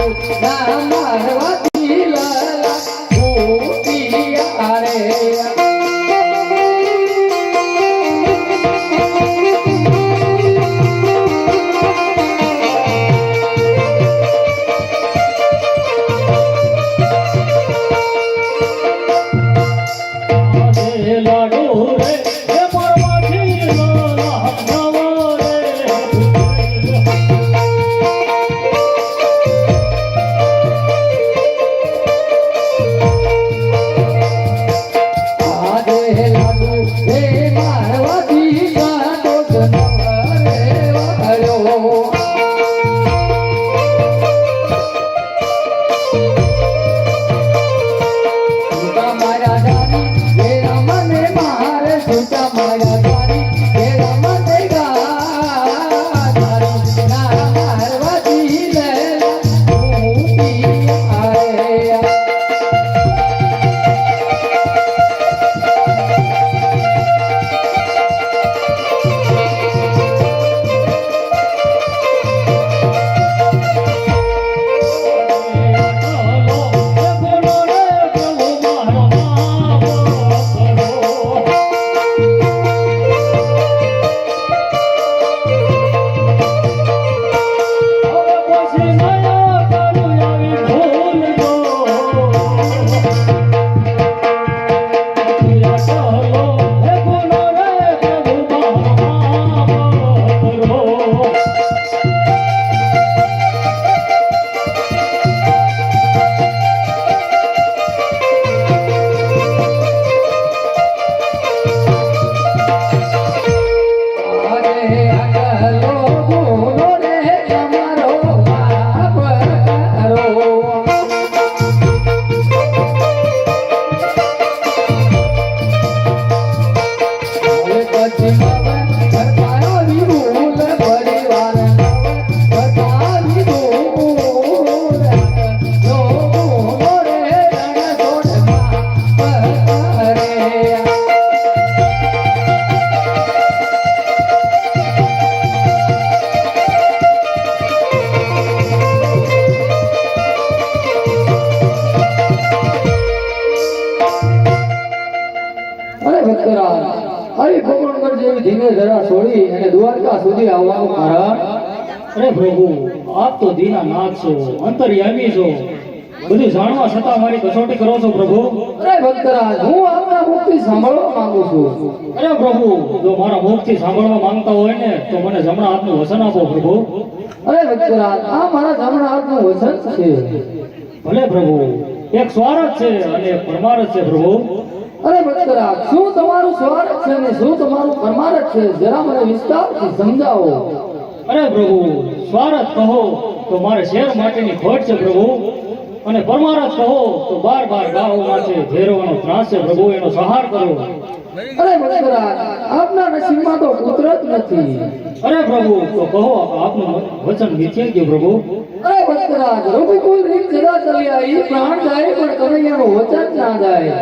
ના અરે સુધી આવવાનું કારણ? અરે પ્રભુ આપ તો દીના નાથ છો અંતર્યામી છો. બધું જાણવા છતાં મારી કસોટી કરો છો પ્રભુ? અરે ભક્તરાજ હું આપના મુક્તિ સાંભળવા માંગુ છું. અરે પ્રભુ જો મારા મુખથી સાંભળવા માંગતા હોય ને તો મને જમણા હાથનું વસન આપો પ્રભુ. અરે ભક્તરાજ આ મારા જમણા હાથનું વચન છે. ભલે પ્રભુ એક સ્વાર્થ છે અને પરમારથ છે પ્રભુ. અરે ભક્તરાજ શું તમારું સ્વાર્થ છે ને શું તમારું પરમારથ છે? જરા મને વિસ્તારથી સમજાવો. અરે પ્રભુ સ્વાર્થ કહો તો મારે શેર માટેની ખોટ છે પ્રભુ. અને પરમાર્થ કહો તો બાર બાર ગાવો માટે ઘેરવાનો ત્રાસ છે પ્રભુ એનો સહાર કરો. અરે ભક્તરાજ આપના નસીબમાં તો પુત્ર જ નથી. અરે પ્રભુ તો કહો આપનું વચન મિથ્યા કે પ્રભુ. અરે ભક્તરાજ રઘુકુલ રીત જરા ચલ્યા આવી પ્રાણ જાય પણ કનૈયાનું વચન ના જાય.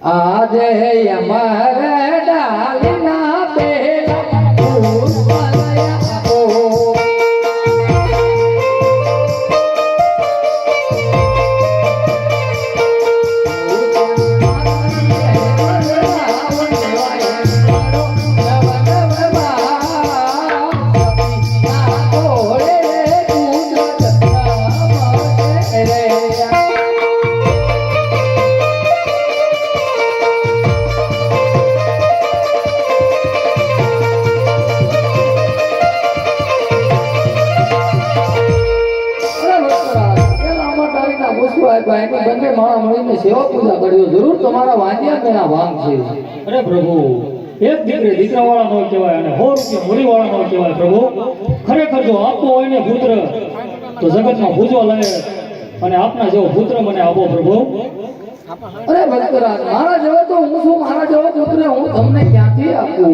આજે અમારે ડાલીના પેલા બંને માણસ મળીને સેવા પૂજા કર્યો જરૂર તમારા વાંધ્યા મેળા છે. અરે પ્રભુ એક દીકરી દીકરા વાળા નો કહેવાય અને વાળા નો કહેવાય પ્રભુ. ખરેખર જો આપવો હોય ને પુત્ર તો જગતમાં લાયક અને આપના જેવો પુત્ર મને આપો પ્રભુ. અરે ભક્તરાજ મારા જેવો તો હું છું મારા જેવો પુત્ર હું તમને ક્યાંથી આપું?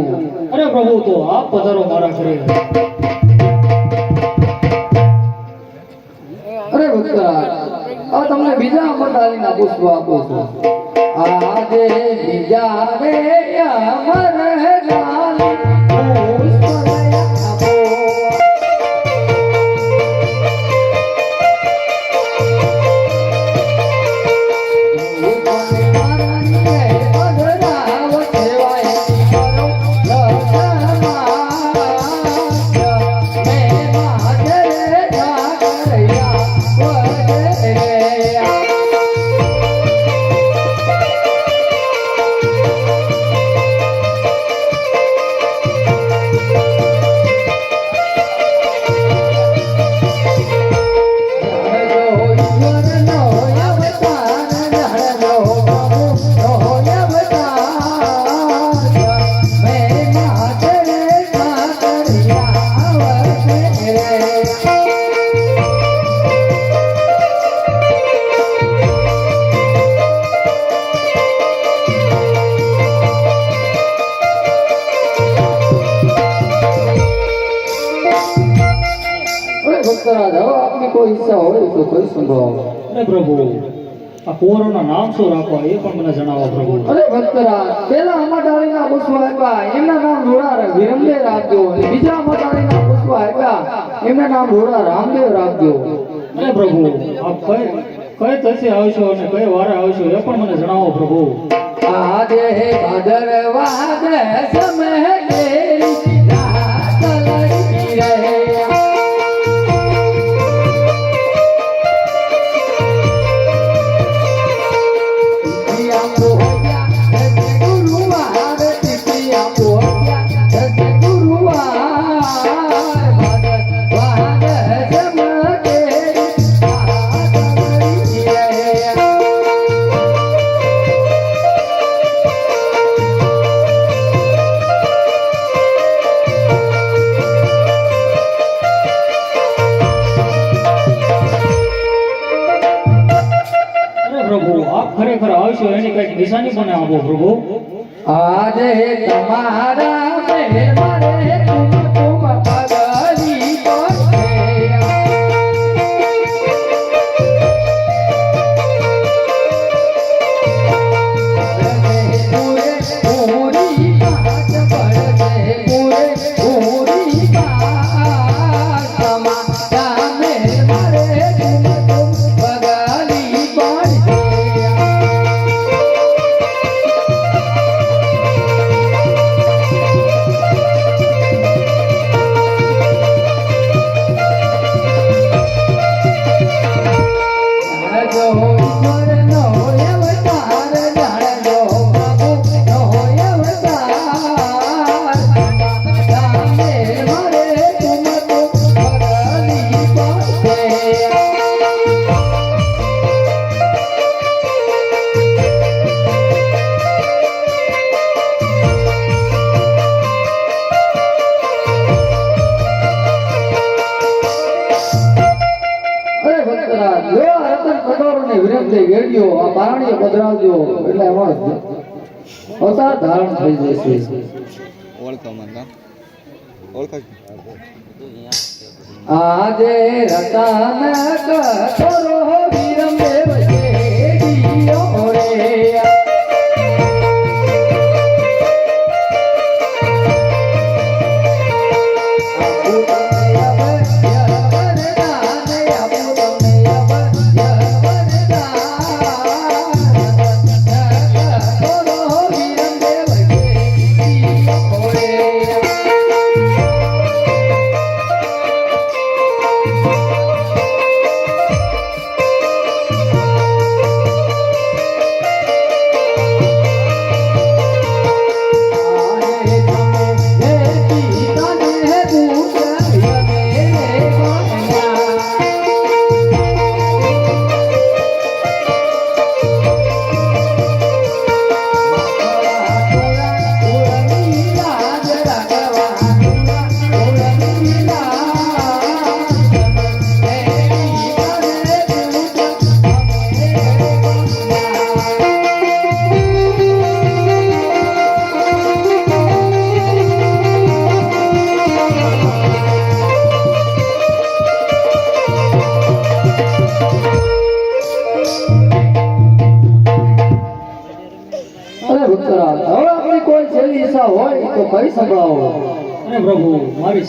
અરે પ્રભુ તો આપ પધારો મારા ઘરે. અરે ભક્તરાજ હવે તમને બીજા અમરધારીના પુષ્પ આપું છું આજે બીજા રે અમર What? પ્રભુ. આ કુંવરોના નામ શું રાખવા એ પણ મને જણાવો પ્રભુ. અરે ભક્તરા પેલા અમાટાળીના પુષ્પ આપ્યા. એમના નામ રોડા વિરમદેવ રાખજો. અને બીજા અમાટાળીના પુષ્પ આપ્યા. એમના નામ રોડા રામદેવ રાખજો. અરે પ્રભુ આપ કઈ કઈ તસે આવશો અને કઈ વારે આવશો એ પણ મને જણાવો પ્રભુ. આજે ભાદરવા સમય કેરી মহাপ্রভু ને વેડ્યો આ બારણીએ પધરાવજો એટલે અમારો અવતાર ધારણ થઈ જશે. ઓળખો મને ઓળખો આજે રતન કટોરો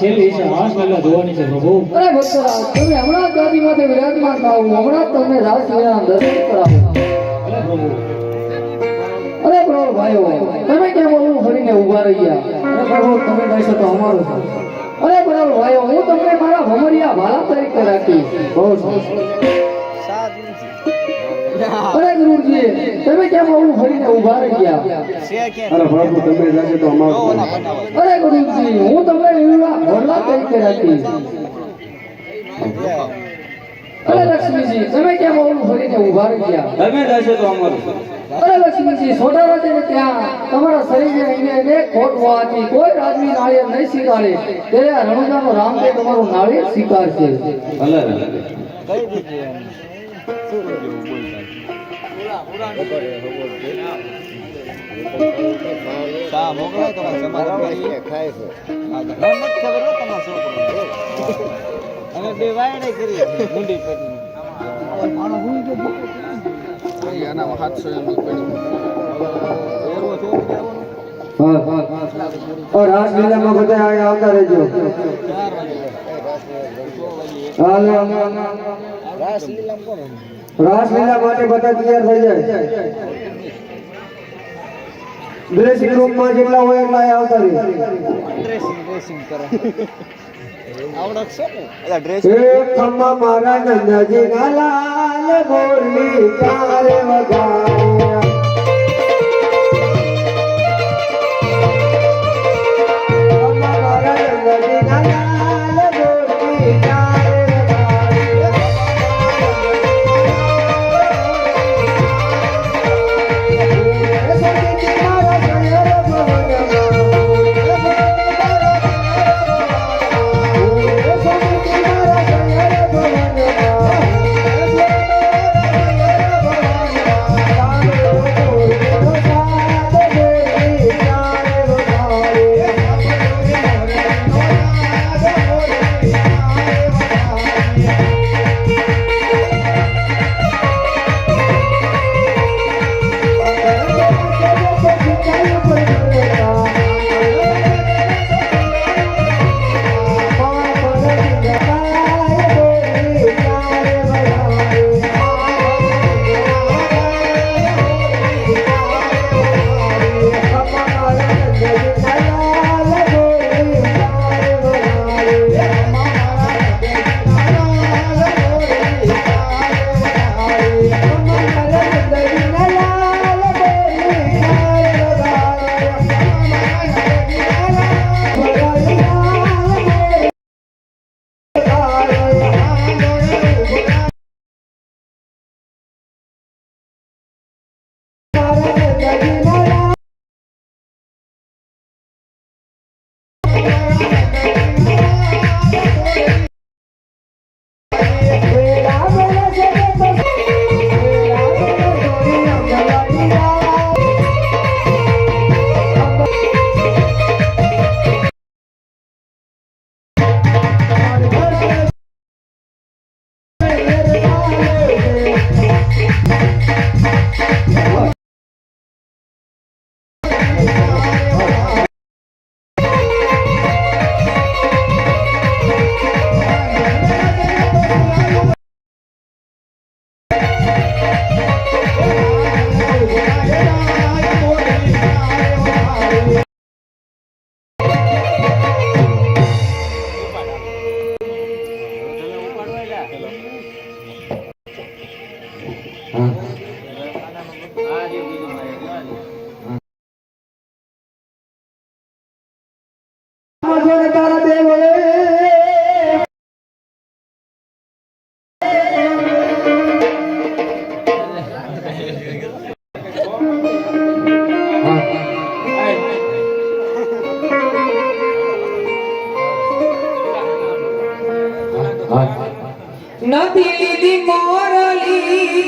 છેલ્લી જોવાની છે પ્રભુ. અરે ભક્તરાજ તમે હમણાં વિરાજમાન હમણાં દર્શન કરાવો. અરે પ્રભુ ભાઈઓ તમે કેમ ઓલું ફરીને ઊભા રહી ગયા અરે પ્રભુ તમે કહેશો તો અમારું અરે પ્રભુ ભાઈઓ હું તમને મારા ભમરિયા ભાલા તરીકે રાખી બહુ સરસ. અરે ગુરુજી તમે કેમ ઓલું ફરીને ઊભા રહી ગયા અરે પ્રભુ તમે જશે તો અમારું અરે ગુરુજી હું તમને વિવાહ ભરલા રાખીશ અરે લક્ષ્મીજી તમે કેમ ઓલું ફરીને ઊભા રહી ગયા તમે તો અમારું અરે લક્ષ્મીજી સોડા રાજાને ત્યાં તમારા શરીરને અંગે અનેક ખોટ હોવાથી કોઈ રાજવી નાળિયેર નહીં સ્વીકારે ત્યારે આ રણુજાનો રામદેવ તમારું નાળિયેર સ્વીકારશે ભલે શા મોકલાય તમારે કરી ખાય છે. નથી ખબર હો તમારા છોકરો અમે બે વાયડે કરી મુંડી એમ એરવો છે હા હા રાસલીલામાં બધા અહીંયા આવતા રહેજો. ચાર વાગે. હાલો રાસ લીલામ કોણ રાસલીલા માટે બધા તૈયાર થઈ જાય. ડ્રેસિંગ રૂમમાં જેટલા હોય એટલા આવતા રહે. ડ્રેસિંગ ડ્રેસિંગ કરે ખમ્મા મારા નંદાજી ના લાલ મોરલી તારે વગાડ્યા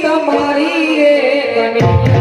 તમારી રે કન્યા.